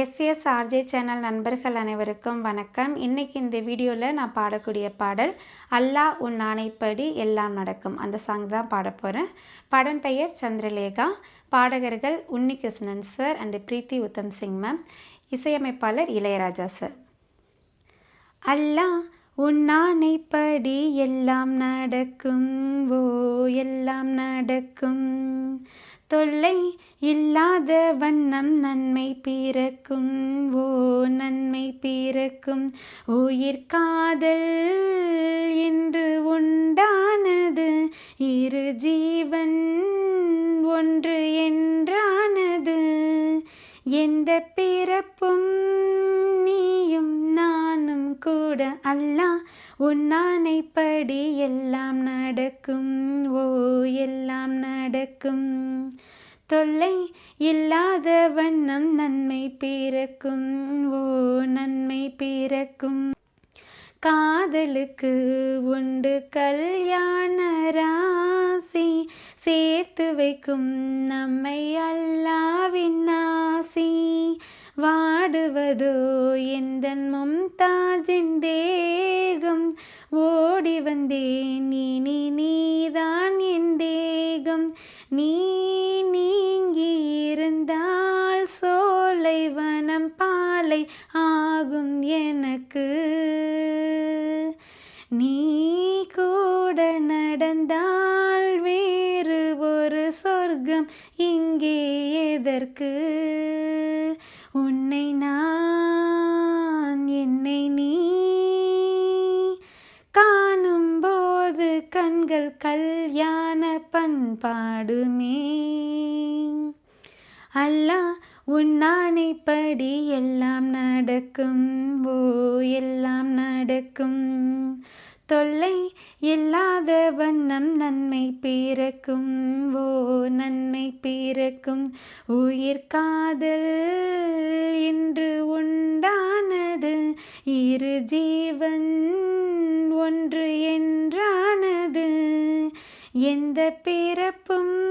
SS RJ channel நண்பர்கள் அனைவருக்கும் வணக்கம். இன்னைக்கு இந்த வீடியோவில் நான் பாடக்கூடிய பாடல் அல்லாஹ் உன் ஆணைப்படி எல்லாம் நடக்கும். அந்த சாங் தான் பாட போகிறேன் படம் பெயர் சந்திரலேகா. பாடகர்கள் Unnikrishnan sir and Preethi Uttam Singh ma'am இசையமைப்பாளர் இளையராஜா சார் அல்லாஹ் உன் ஆணைப்படி எல்லாம் நடக்கும். ஓ எல்லாம் நடக்கும். தொல்லை இல்லாத வண்ணம் நன்மை பிறக்கும். ஓ நன்மை பிறக்கும். உயிர் காதல் என்று உண்டானது. இரு ஜீவன் பிறப்பும் நீயும் நானும் கூட அல்லா. உன்னானைப்படி எல்லாம் நடக்கும். ஓ எல்லாம் நடக்கும். தொல்லை இல்லாத வண்ணம் நன்மை பிறக்கும். ஓ நன்மை பிறக்கும். காதலுக்கு உண்டு கல்யாண ராசி. சேர்த்து வைக்கும் நம்மை அல்லாவின் ஆசி. வாடுவதோ எந்த மும்தாஜின் தேகம்? ஓடி வந்தேன் நீ நீ நீதான் என் தேகம். நீ நீங்கி இருந்தால் சோலை வனம் பாலை ஆகும் எனக்கு. நீ கூட நடந்தால் சொர்க்கம் இங்கே எதற்கு? உன்னை நான் என்னை நீ காணும்போது கண்கள் கல்யாண பண்பாடுமே. அல்லா உன்னானைப்படி எல்லாம் நடக்கும் ஓ எல்லாம் நடக்கும். தொல்லை இல்லாத வண்ணம் நன்மை பிறக்கும். ஓ நன்மை பிறக்கும். உயிர் காதல் என்று உண்டானது. இரு ஜீவன் ஒன்று என்றானது. எந்த பிறப்பும்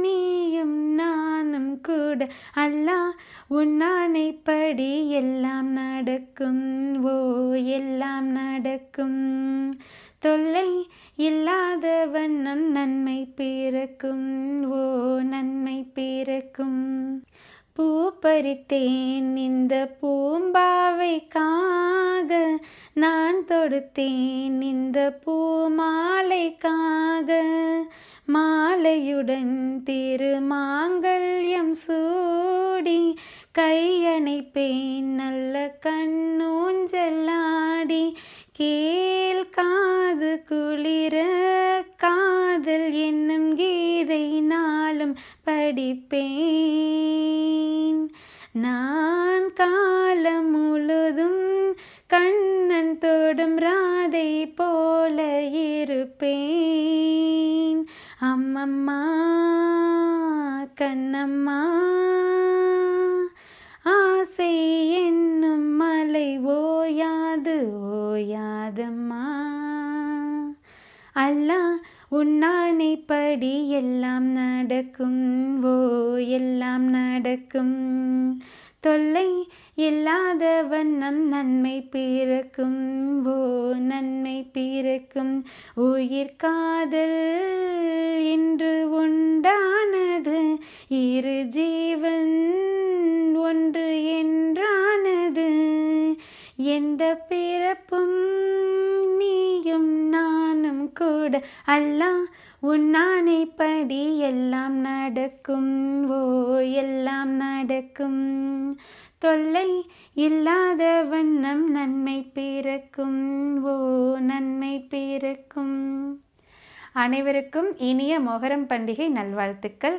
நீயும் நானும் கூட அல்லாஹ் உன்னானைப்படி எல்லாம் நடக்கும். நடக்கும் ஓ எல்லாம் நடக்கும். தொல்லை இல்லாத வண்ணம் நன்மை பிறக்கும் ஓ நன்மை பிறக்கும். பூ பறித்தேன் இந்த பூம்பாவைக்காக நான் தொடுத்தேன் இந்த பூமாலைக்காக மாலையுடன் திருமாங்கல்யம் சூடி கையணைப்பேன் நல்ல கண்ணூஞ்சலாடி கேள் காது குளிர காதல் என்னும் கீதை நாளும் படிப்பேன். நான் காலம் முழுதும் கண்ணன் தொடும் ராதை போல இருப்பேன். அம்மம்மா கண்ணம்மா. ஆசை என்னும் மலை ஓயாது ஓயாதம்மா. அல்லாஹ் உன்னானைப்படி எல்லாம் நடக்கும் ஓ எல்லாம் நடக்கும். தொல்லை இல்லாத வண்ணம் நன்மை பிறக்கும் ஓ நன்மை பிறக்கும். உயிர் காதல் என்று உண்டானது இரு ஜீவன் ஒன்று என்றானது. எந்த பிறப்பும் நீயும் நானும் கூட அல்லாஹ் உன்னானைப்படி எல்லாம் நடக்கும். ஓ எல்லாம் நடக்கும். தொல்லை இல்லாத வண்ணம் நன்மை பிறக்கும். ஓ நன்மை பிறக்கும். அனைவருக்கும் இனிய மொகரம் பண்டிகை நல்வாழ்த்துக்கள்.